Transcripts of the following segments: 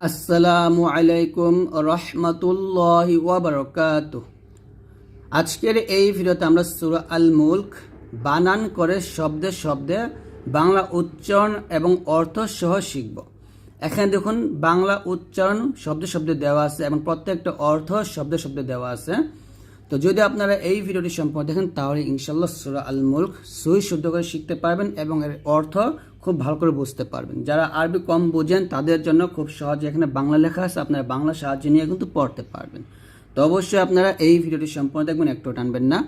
আসসালামু আলাইকুম রহমতুল্লাহি ওয়াবারকাত আজকের এই ভিডিওতে আমরা সুরা আল মুলক বানান করে শব্দে শব্দে বাংলা উচ্চারণ এবং অর্থ সহ শিখব। এখানে দেখুন, বাংলা উচ্চারণ শব্দে শব্দে দেওয়া আছে এবং প্রত্যেকটা অর্থ শব্দে শব্দে দেওয়া আছে। তো যদি আপনারা এই ভিডিওটি সম্পর্কে দেখেন, তাহলে ইনশাল্লাহ সুরা আল মুলক সই শুদ্ধ করে শিখতে পারবেন এবং এর অর্থ খুব ভালো করে বুঝতে পারবেন। যারা আরবি কম বোঝেন, তাদের জন্য খুব সহজে এখানে বাংলা লেখা আছে, আপনারা বাংলা সাহায্য নিয়ে কিন্তু পড়তে পারবেন। তো অবশ্যই আপনারা এই ভিডিওটি সম্পূর্ণ দেখবেন, একটু টানবেন না।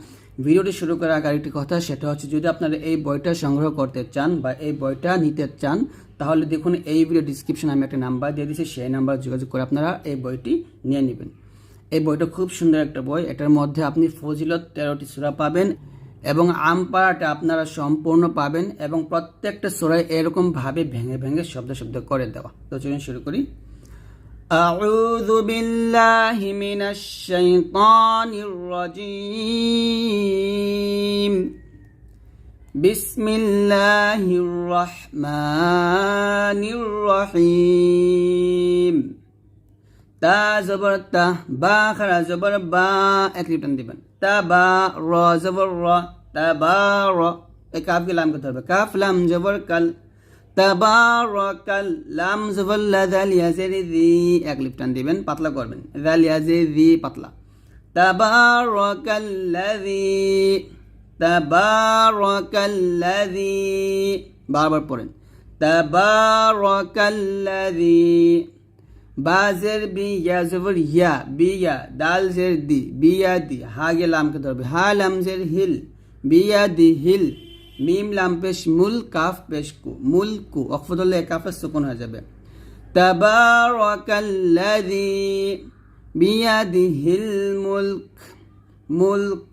ভিডিওটি শুরু করার আগে আরেকটি কথা, সেটা হচ্ছে যদি আপনারা এই বইটা সংগ্রহ করতে চান বা এই বইটা নিতে চান, তাহলে দেখুন এই ভিডিও ডিসক্রিপশনে আমি একটা নাম্বার দিয়ে দিচ্ছি সেই নাম্বার যোগাযোগ করে আপনারা এই বইটি নিয়ে নেবেন। এই বইটা খুব সুন্দর একটা বই, এটার মধ্যে আপনি ফজিলত তেরোটি সুরা পাবেন। এবং আমপাড়াটা আপনারা সম্পূর্ণ পাবেন এবং প্রত্যেকটা সুরায় এরকম ভাবে ভেঙে ভেঙে শব্দ শব্দ করে দেওয়া তো চলুন শুরু করি أعوذ بالله من الشيطان الرجيم بسم الله الرحمن الرحيم তা জবর তা বা খারা জবর বা এক লিপটান দিবেন তা বা র জবর র তা বা র এই কাফকে লাম করতে হবে। কাফ, লাম, জবর, কাল। তাবারাকাল, লাম, জবর, লা দাল ইয়াজের দি এক লিপটান দিবেন, পাতলা করবেন। দাল ইয়াজের দি পাতলা। তাবারাকাল্লাযী তাবারাকাল্লাযী বারবার পড়েন। তাবারাকাল্লাযী বাজের বি ইয়া জবর ইয়া বিয়া দাল জের দি বিয়া দি, হা গে লামকে ধরবে। হা লাম জের হিল বিয়া দি হিল, মিম লাম পেশ মুল, কাফ পেশ কু, মুল কু হলে কাফের সুকুন হয়ে যাবে। তাবারাকাল্লাযী বিয়াদিহিল মুলক মুলক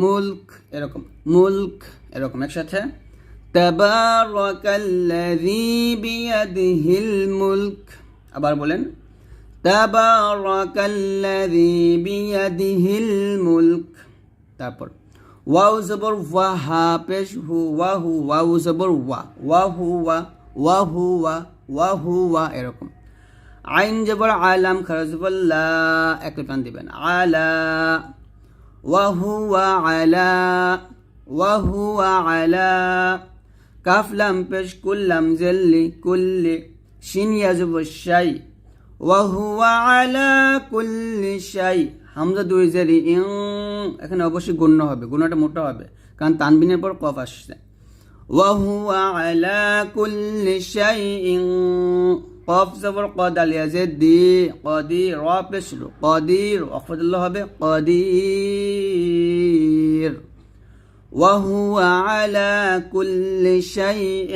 মুলক, এরকম মুলক, এরকম একসাথে। তাবারাকাল্লাযী বিয়াদিহিল মুলক আবার বলেন তারপর ওয়া, হা পেশ হু, ওয়া হু ওয়াও জবর ওয়া ওয়া হু, ওয়া ওয়া হু, ওয়া ওয়া হু, ওয়া, এরকম। আইন জবর আলাম খারজবল্লা একটা টান দিবেন, আলা, ওয়া হু, ওয়া, আলা, ওয়া হু, ওয়া, আলা কাফ লাম পেশ কুল্লাম জেল্লি কুল্লি। শিন ইয়াজব শাই ওয়া হুয়া আলা কুল্লি শাই হামজা দুই জেরি ইং এখানে অবশ্যই গণ্য হবে গুণটা মোটা হবে কারণ তানবিনের পর কফ আসছে ওয়া হুয়া আলা কুল্লি শাই ইং কফ জবর কদ আলিয়া যে দি কদি র পেশলু কদির অফদুল্লাহ হবে কদির وهو على كل شيء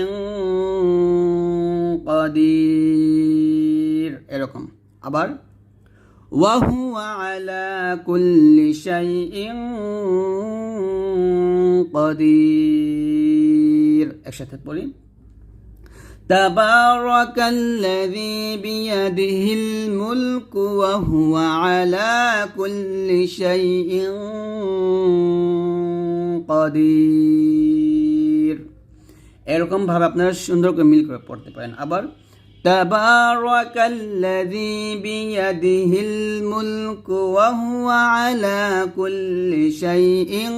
قدير এরকম আবার وهو على كل شيء قدير একসাথে পড়ি تبارك الذي بيده الملك وهو على كل شيء قدير এরকম ভাবে আপনারা সুন্দর করে মিল করে পড়তে পারেন আবার تبارك الذي بيده الملك وهو على كل شيء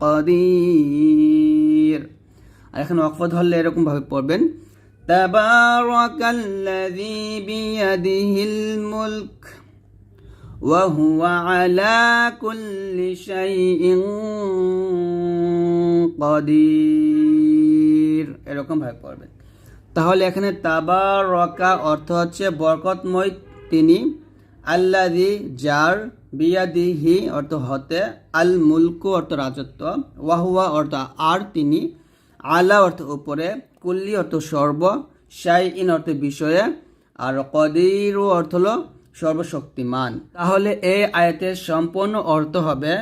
قدير আর এখানে ওয়াকফ ধরলে এরকম ভাবে পড়বেন تبارك الذي بيده الملك وهو على كل شيء কদির এরকমভাবে পড়বেন তাহলে এখানে তাবারকা অর্থ হচ্ছে বরকতময় তিনি। আল্লাদি যার বিয়াদি হি অর্থ হতে আল মুলকু অর্থ রাজত্ব, ওয়াহুয়া অর্থ আর তিনি। আলা অর্থ উপরে, কুল্লি অর্থ সর্ব শাই ইন অর্থ বিষয়ে, আর কদিরু অর্থ হল সর্বশক্তিমান। তাহলে এই আয়াতের সম্পূর্ণ অর্থ হবে,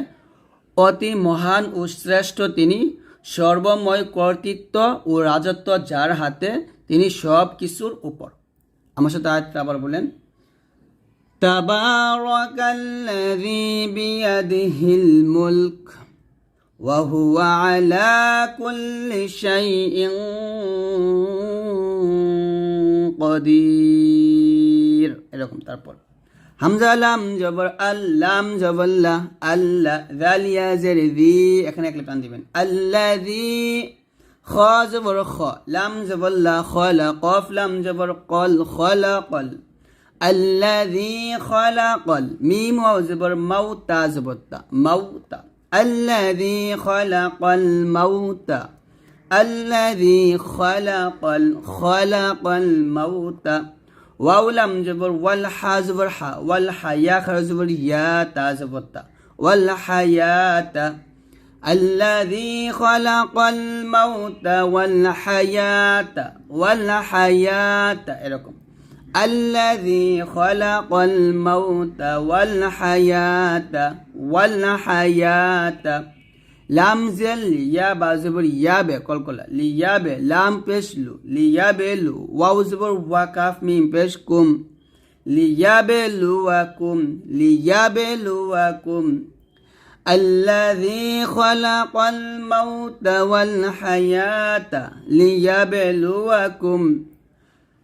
অতি মহান ও শ্রেষ্ঠ তিনি সর্বময় কর্তৃত্ব ও রাজত্ব যার হাতে তিনি সব কিছুর উপর আমার সাথে আয়াতটা আবার বলেন تبارك الذي بيده الملك وهو على كل شيء কদির এরকম তারপর হামজা লাম জবর আল্লাম জবল্লাহ আল্লাহ জালিয়া জের দি এখানে এক টান দিবেন। আল্লাহ দি খ জবর খ, লাম জবল্লাহ খলা কফ, লাম জবর কল খলা কল। আল্লাহি খলা কল, মিম জবর মাউতা জবত্তা মাউতা। আল্লাহি খলা কল, মাউতা। আল্লাহি খলা কল খলা কল, মাউতা। واو لم جبر والحا زبر حا والحيا خر زبر يا تا زبطة والحياة الذي خلق الموت والحياة والحياة إلكم الذي خلق الموت والحياة والحياة লাম জেল লিয়া বা জবর ইয়াবে কলকলা লিয়াবে লাম পেশলু লিয়াবে লু ওয়াও জবর ওয়া কাফ মিম পেশ কুম লিয়াবে লু ওয়া কুম লিয়াবে লু ওয়া কুম الذي خلق الموت والحياة ليبلوكم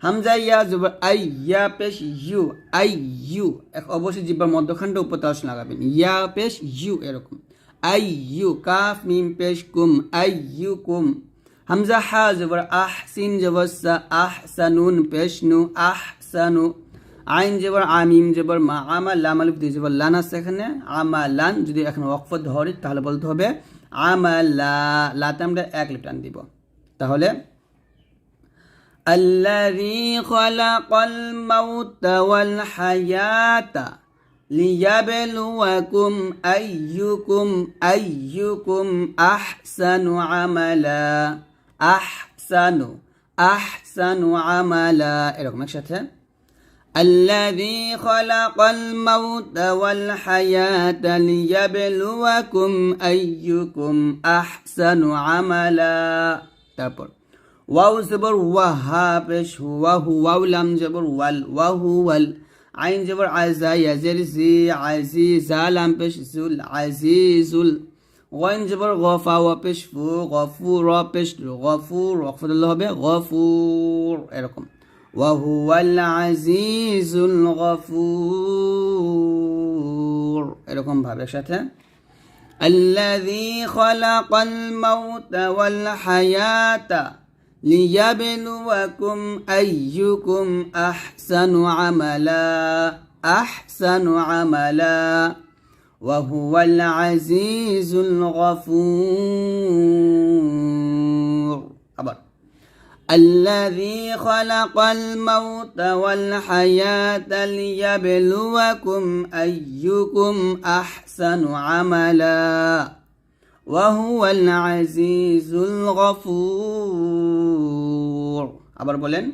হামজা ইয়া জবর আই ইয়া পেশ ইউ আই ইউ এক অবশ্যই জিব্বার মধ্যখানটা উপতাস লাগাবেন ইয়া পেশ ইউ এরকম আই ইউ কাফ মিম পেশ কুম আই ইউ কুম হামজা হা জবর আহ সিন জবর সা আহ সানুন পেশ নু আহ সানু আইন জবর আমিম জবর মা আমা লাম আলিফ দিয়ে জবর লান আছে এখানে আমা লান যদি এখানে ওয়াকফ ধরি তাহলে বলতে হবে আমা লা লাতে আমরা এক লিটান দিব তাহলে الذي خلق الموت والحياة ليبلوكم أيكم أيكم أحسن عملا أحسن أحسن عملا إلكم مكشتها الذي خلق الموت والحياة ليبلوكم أيكم أحسن عملا. تبر. واو زبر وها بش وهو ولم زبر وال وهو وال. عين جبر عزا يزرسي عزيزا لام عزي عزيزول وين جبر غفا وبشفو غفور بشل غفور وقفت الله به غفور. إلكم. وهو العزيز الغفور. إلكم بابا الذي خلق الموت والحياة. ليبلوكم أيكم أحسن عملا أحسن عملا وهو العزيز الغفور. أبر الذي خلق الموت والحياة ليبلوكم أيكم أحسن عملا. وهو العزيز الغفور আবার বলেন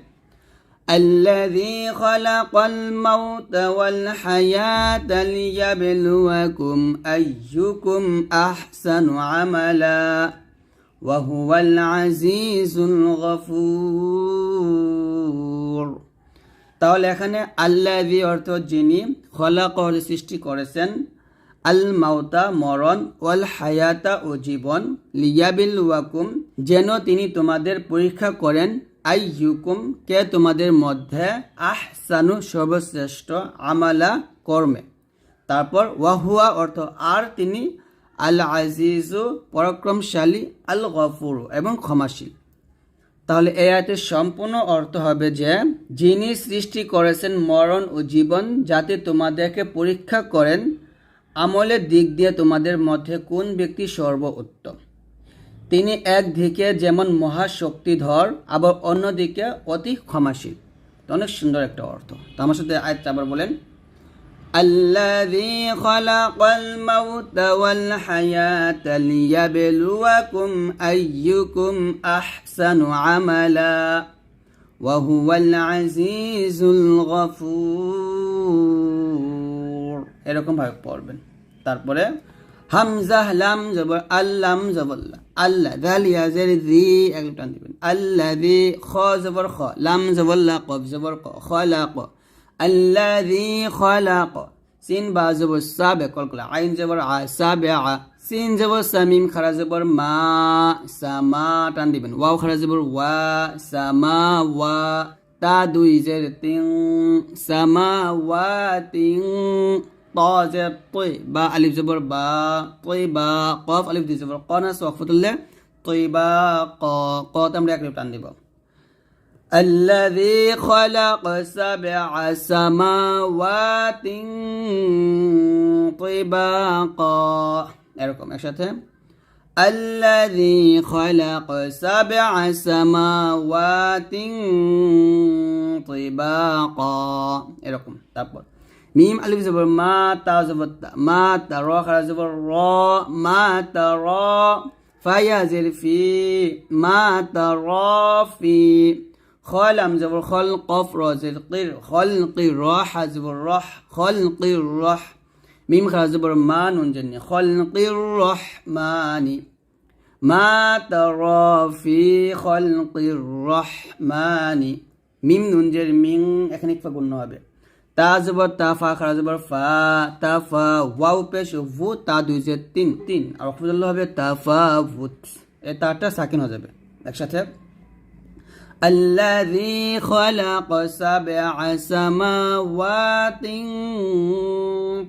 الذي خلق الموت والحياة ليبلوكم أيكم أحسن عملا وهو العزيز الغفور তাহলে এখানে আল্লাহি অর্থ যিনি খলাক সৃষ্টি করেছেন আল মাউতা মরণ, ওয়াল হায়াতা ও জীবন লিয়াবিল ওয়াকুম যেন তিনি তোমাদের পরীক্ষা করেন আই ইউকুম কে তোমাদের মধ্যে, আহসানু সর্বশ্রেষ্ঠ আমালা কর্মে। তারপর ওয়াহুয়া অর্থ, আর তিনি আল আজিজু, পরাক্রমশালী, আল গফুর এবং ক্ষমাশীল। তাহলে এই আয়তের সম্পূর্ণ অর্থ হবে যে, যিনি সৃষ্টি করেছেন মরণ ও জীবন যাতে তোমাদেরকে পরীক্ষা করেন আমলের দিক দিয়ে তোমাদের মধ্যে কোন ব্যক্তি সর্ব উত্তম তিনি একদিকে যেমন মহাশক্তিধর আবার অন্যদিকে অতি ক্ষমাশীল তো অনেক সুন্দর একটা অর্থ তো আমার সাথে আয়াতটা আবার বলেন الذي خلق الموت والحياة ليبلوكم أيكم أحسن عملا وهو العزيز الغفور এরকম ভাবে পড়বেন। তারপরে হামজাহ লাম, জবর, আল্লাম জবল্লা আল্লাহ দালিয়া, জের দি একটা টান দিবেন। আল্লাযী খ, জবর, খ, লাম জবল্লা কব জবর, ক খলাক আল্লাযী খলাক সিন, বা, জবর সাবে কলকলা আইন, জবর, আ সাবে আ। সিন, জবর সামিম খারা, জবর, মা সামা টান দিবেন। ওয়াও, খারা, জবর, ওয়া সামা ওয়া তা দুই জের তিং সামাওয়াতিং ত জের তৈ বা আলিফ জবর বা তৈ বা কফ আলিফ দুই জবর ক না সফ তুললে তৈ বা ক ক তে আমরা এক টান দিব الذي خلق سبع سماوات طباقا এরকম একসাথে الذي خلق سبع سماوات طباقا এরকম তারপর মিম আলিফ জবর মা তা জবর তা মা তা র খারা জবর র মা তা র ফায়া জের ফি মা তা র ফি خلم زبر خل قف را زر قر خلق راح زبر راح خلق الرح ميم خلا زبر ما نون جني خلق الرحمن ما ترى في خلق الرحمن মিম নুন জের মিং এখানে ইকফা গুণ হবে তা জবর তা ফা খারা জবর ফা তা ফা ওয়াও পেশ ভু তা দুই জের তিন তিন আর অফজল হবে তা ফা ভূত এ তাটা সাকিন হয়ে যাবে একসাথে الذي خلق سبع سماوات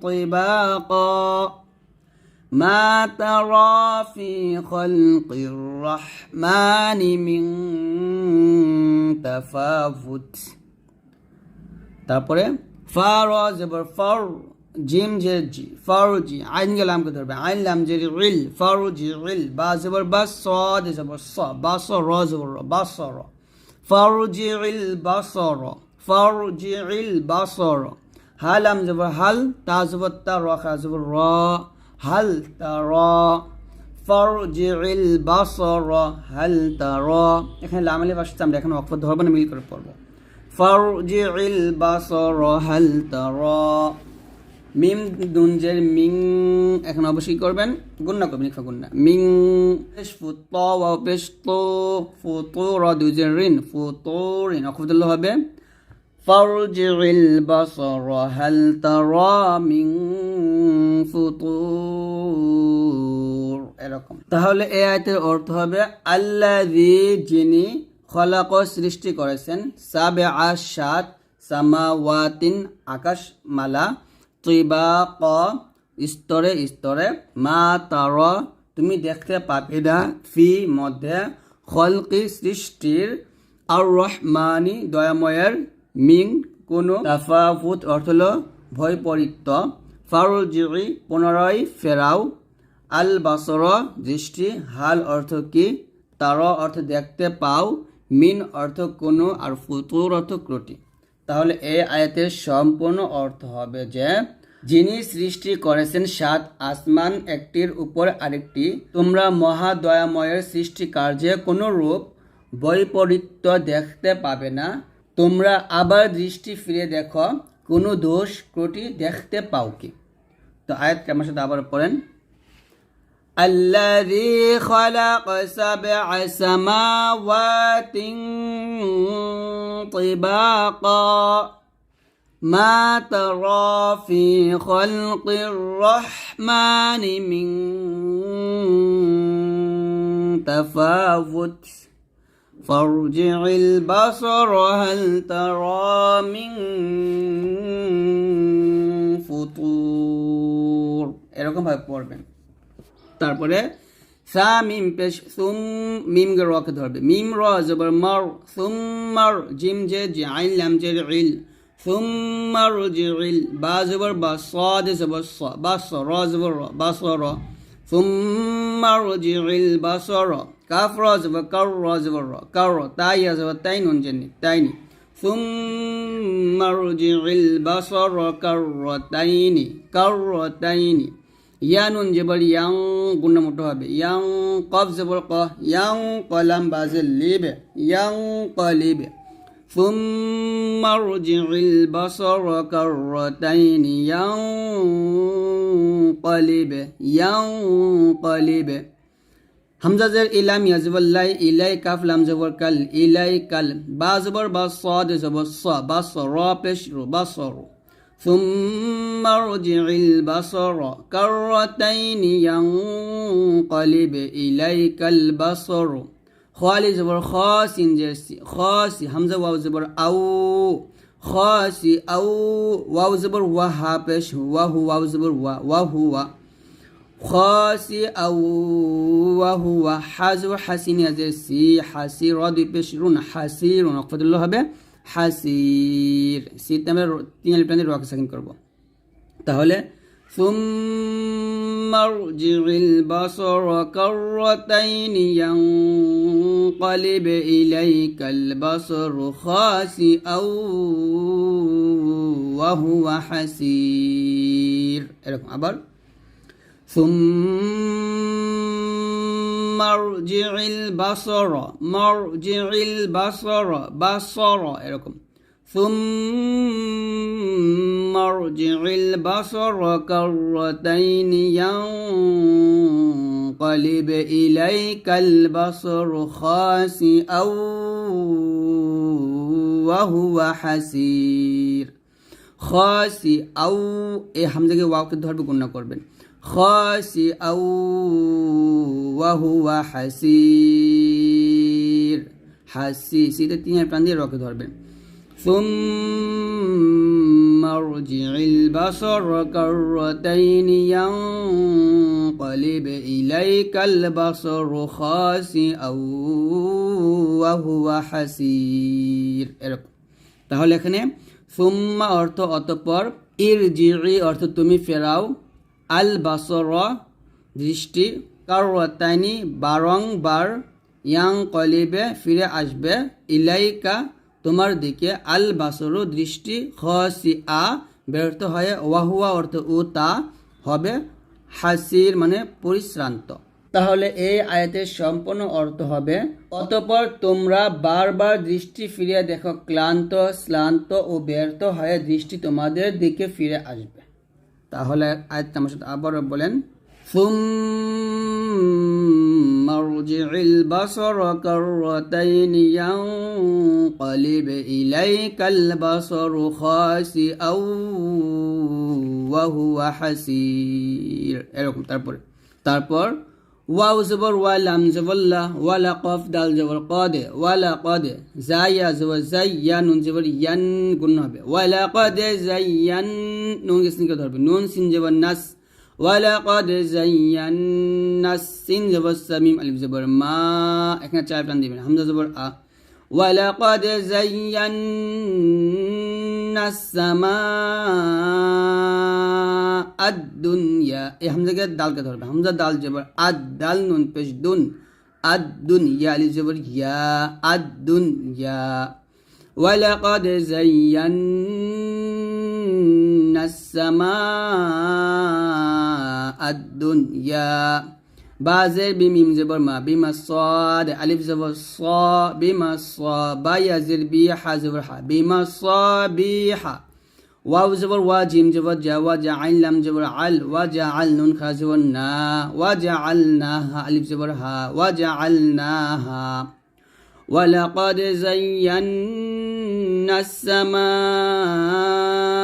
طباقا ما ترى في خلق الرحمن من تفاوت তারপরে ফার জবর ফর জিম জে জি ফারুজি আইন গেলামকে ধরবে আইন লাম জে ইল ফারুজি ইল বা জবর বা স দে জবর স বা স র জবর র বা স র ফারুজি ইল বা স র ফারুজি ইল বা স র হালাম জবর হাল, তা জবর তা র, খা জবর র। হাল তা র ফারজি ইল বা স র হাল তা র। এখানে লামালি পাশে আমরা এখন অক্ষর ধরবো না, মিল করে পড়ব। ফারজি ইল বা স র হাল তা র। মিম দুনজের মিং, এখন অবশ্যই করবেন। গুন্না করবেন ইফা গুন্না মিং ফুত ফুতো, র দুজের রিন ফুতো রিন অক্ষরদুল্লাহ হবে। ফারজিল বাসর হাল তারা মিন ফুতুর এরকম। তাহলে এই আয়াতের অর্থ হবে, আল্লাযী যিনি খলাক সৃষ্টি করেছেন সাবে আসাত সামাওয়াতিন আকাশমালা ত্রিবাক স্তরে স্তরে, মা তার, তুমি দেখতে না, ফি মধ্যে খলকি সৃষ্টির আর রহমানি দয়াময়ের মিং কোনো তাফাফুত অর্থ হল ভয় পরিত্য ফারুজি পুনরায় ফেরাও। আল বাসর দৃষ্টি। হাল অর্থ কি? তার অর্থ দেখতে পাও। মিন অর্থ কোনো আর ফুতুর অর্থ ক্রটি। তাহলে এই আয়াতের সম্পূর্ণ অর্থ হবে যে, যিনি সৃষ্টি করেছেন সাত আসমান, একটির উপর আরেকটি। তোমরা মহাদয়াময়ের সৃষ্টি কার্যে কোনো রূপ বৈপরীত্য দেখতে পাবে না। তোমরা আবার দৃষ্টি ফিরে দেখো কোনো দোষ ত্রুটি দেখতে পাও কি তো আয়াত আমার সাথে আবার পড়েন الذي خلق سبع سماوات طباقا ما ترى في خلق الرحمن من تفاوت فارجع البصر هل ترى من ফুতুর এরকম ভাবে পড়বেন তারপরে সা মিম পেশ সুম মিম গে রকে ধরবে মিম র জবর মর সুম মর জিম জে জি আইন লাম জে ইল সুম মর জি ইল বা জবর বা স দে জবর স বা স র জবর র বা স র সুম মর জি ইল বা স র كاف رازب كر رازب كر تاي رازب تاين ونجني. تايني. ثم ارجع البصر كرتين. كرتين. يا نون جبل يان قلنا متوهب يان قاف زبر قا يان قلم بازل ليب يان قليب ثم ارجع البصر كرتين. ينقلب ينقلب হামজা জের ইলাম ইয়াজবল্লাই ইলাই কাফ লাম জবর কাল ইলাই কাল বা জবর বা স দে জবর স বা স র পেশ রু বা স রু ثم ارجع البصر كرتين ينقلب إليك البصر খ খালি জবর খ সিন জের সি খ সি হামজা ওয়াও জবর আউ খ সি আউ ওয়াও জবর ওয়া হা পেশ ওয়া হু ওয়াও জবর ওয়া ওয়া হু ওয়া খাসি আউ ওয়া হুয়া হাজু হাসিন ইয়াজের সি হাসি র দুই পেশ রুন হাসির অকফাদুল্লাহ হবে হাসির সিতে আমরা তিন আলিফ টানে রক সাকিন করব তাহলে ثم ارجع البصر كرتين ينقلب إليك البصر خاسئا وهو حسير এরকম আবার ثم ارجع البصر مرجع البصر بصر এরকম. ثم ارجع البصر كرتين ينقلب إليك البصر خاسئا وهو حسير. خاسئا এই হামজাকে ওয়াওকে ধরবে গুণনা করবেন। খাসি আউ ওয়াহুয়া হাসির হাসি সিতে তিন প্রাণ দিয়ে রকে ধরবেন ثم ارجع البصر كرتين ينقلب إليك البصر خاسئا وهو حسير এরকম তাহলে এখানে সুম্মা অর্থ অতপর ইর জিড়ি অর্থ তুমি ফেরাও আল বাসর দৃষ্টি কারতানি বারংবার ইয়াং কলিবে ফিরে আসবে। ইলাইকা, তোমার দিকে আল বাসর দৃষ্টি হসি আ ব্যর্থ হয়ে ওয়াহুয়া অর্থ ও তা হবে হাসির মানে পরিশ্রান্ত। তাহলে এই আয়াতের সম্পূর্ণ অর্থ হবে, অতপর তোমরা বারবার দৃষ্টি ফিরিয়ে দেখো, ক্লান্ত, শ্লান্ত ও ব্যর্থ হয়ে দৃষ্টি তোমাদের দিকে ফিরে আসবে। তাহলে আয়াত আমার সাথে আবারও বলেন ثم ارجع البصر كرتين ينقلب إليك البصر خاسئا وهو حسير এরকম তারপর তারপর ওয়াও জবর, ওয়া লাম জবল্লা ওয়ালা কফ, দাল জবর, কদে ওয়ালা কদে জাইয়া জবর, জাইয়া নুন জবর, ইয়ান গুণ হবে। ওয়ালা কদে, জাইয়ান, নুন সিনকে ধরবে? নুন, সিন জবর, নাস। ওয়ালা কদে, জাইয়ান, নাস, সিন জবর, সামিম, আলিফ জবর, মা, এখানে চার প্রাণ দিবেন। হামজা জবর, আ। ওয়ালা কদে, জাইয়ান الدنيا এই হামজাকে দালকে ধরবে হামজা দাল জবর আদ দাল নুন পেশ দুন আদ দুনিয়া আলিফ জবর ইয়া আদ দুনিয়া ولقد زينا السماء الدنيا بازر زر زبر ما بی ما صاد الف زبر صا بی ما صا با یا زر بی ح زبر ح بی ما صا بی ح واو زبر وا جیم زبر جا وا جا عین لم زبر عل وا جا عل نون خا زبر نا وا جا علناها الف زبر ها وا جا ها ولقد زينا السماء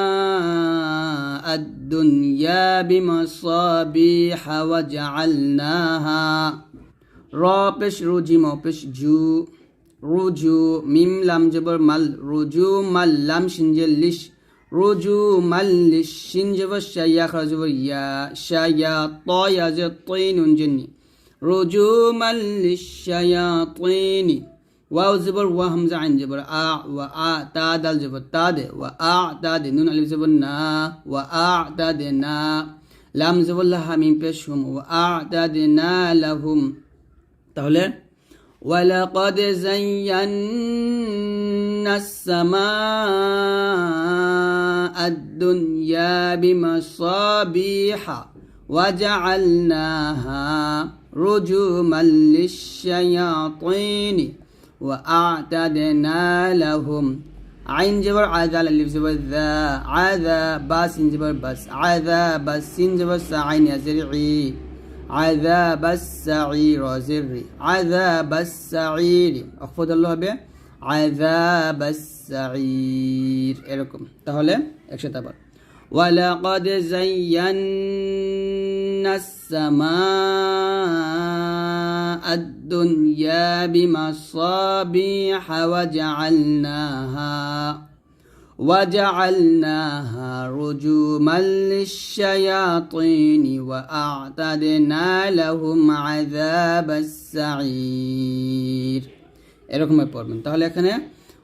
الدنيا بمصابيح وجعلناها رابش رجيم وبش جو رجو ميم لام جبر مل رجو مل لام شنجل لش رجو مل لش شنجبر شيا خرجبر يا شيا طايا طين جني رجو مل للشياطين واو زبر و همزة عين زبر. آ و آ تا دال زبر. تا د و آ تا د نون ألف زبر نا. و آ تا د نا. لام زبر لها ميم پشوم و آ تا د نا لهم تاوله ولقد زينا السماء الدنيا بمصابيح وجعلناها رجوما للشياطين وأعتدنا لهم عين جبر عذا الألف زبر ذا عذا باس جبر بس عذا بس جبر سعين يزرعي عذاب السعير زري عذاب السعير أخفض الله به عذاب السعير এরকম তাহলে একসাথে আবার ولقد زينا السماء الدنيا بمصابيح وجعلناها وجعلناها رجوما للشياطين وأعتدنا لهم عذاب السعير এরকম পড়বেন তাহলে এখানে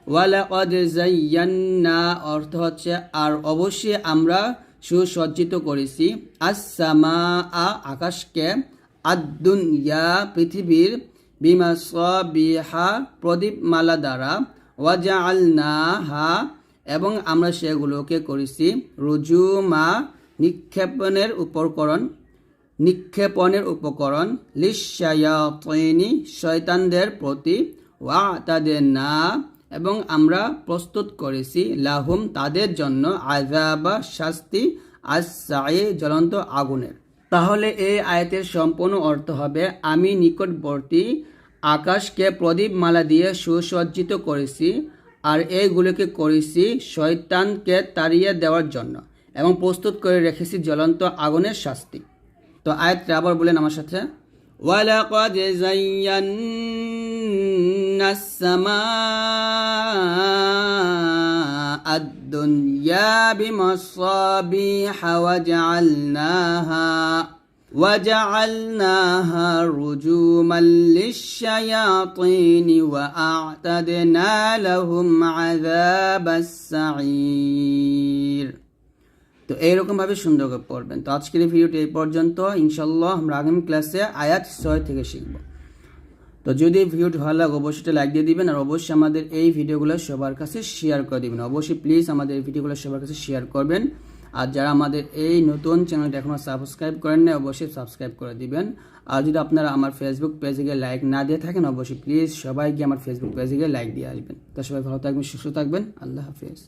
ওয়ালাকদ জাইয়ান্না অর্থ হচ্ছে আর অবশ্যই আমরা সুসজ্জিত করেছি আসামা আ আদুনিয়া পৃথিবীর বিমাসবিহা প্রদীপমালা দ্বারা ওয়াজা আল হা এবং আমরা সেগুলোকে করেছি রুজুমা, নিক্ষেপণের উপকরণ নিক্ষেপণের উপকরণ লিশায়াতিনি শয়তানদের প্রতি ওয়া তাদের না এবং আমরা প্রস্তুত করেছি লাহুম তাদের জন্য আজাবা শাস্তি আসাই জ্বলন্ত আগুনের। তাহলে এই আয়াতের সম্পূর্ণ অর্থ হবে আমি নিকটবর্তী আকাশকে প্রদীপমালা দিয়ে সুসজ্জিত করেছি আর এইগুলোকে করেছি শয়তানকে তাড়িয়ে দেওয়ার জন্য এবং প্রস্তুত করে রেখেছি জ্বলন্ত আগুনের শাস্তি তো আয়াতটা আবার বলেন আমার সাথে ওয়ালাকাদ জাইয়ান্না السماء الدنيا بمصابيح وجعلناها وجعلناها رجوما للشياطين وأعتدنا لهم عذاب السعير তো এইরকমভাবে সুন্দর করে পড়বেন তো আজকের এই ভিডিওটি এই পর্যন্ত ইনশাল্লাহ আমরা আগামী ক্লাসে আয়াত ছয় থেকে শিখব তো যদি ভিডিওটি ভালো লাগে, অবশ্যই লাইক দিয়ে দিবেন, আর অবশ্যই আমাদের এই ভিডিওগুলো সবার কাছে শেয়ার করে দিবেন। অবশ্যই প্লিজ আমাদের এই ভিডিওগুলো সবার কাছে শেয়ার করবেন। আর যারা আমাদের এই নতুন চ্যানেলটা এখনও সাবস্ক্রাইব করেন না অবশ্যই সাবস্ক্রাইব করে দিবেন। আর যদি আপনারা আমার ফেসবুক পেজে গিয়ে লাইক না দিয়ে থাকেন, অবশ্যই প্লিজ সবাই গিয়ে আমার ফেসবুক পেজে গিয়ে লাইক দিয়ে আসবেন। তো সবাই ভালো থাকবেন, সুস্থ থাকবেন। আল্লাহ হাফিজ।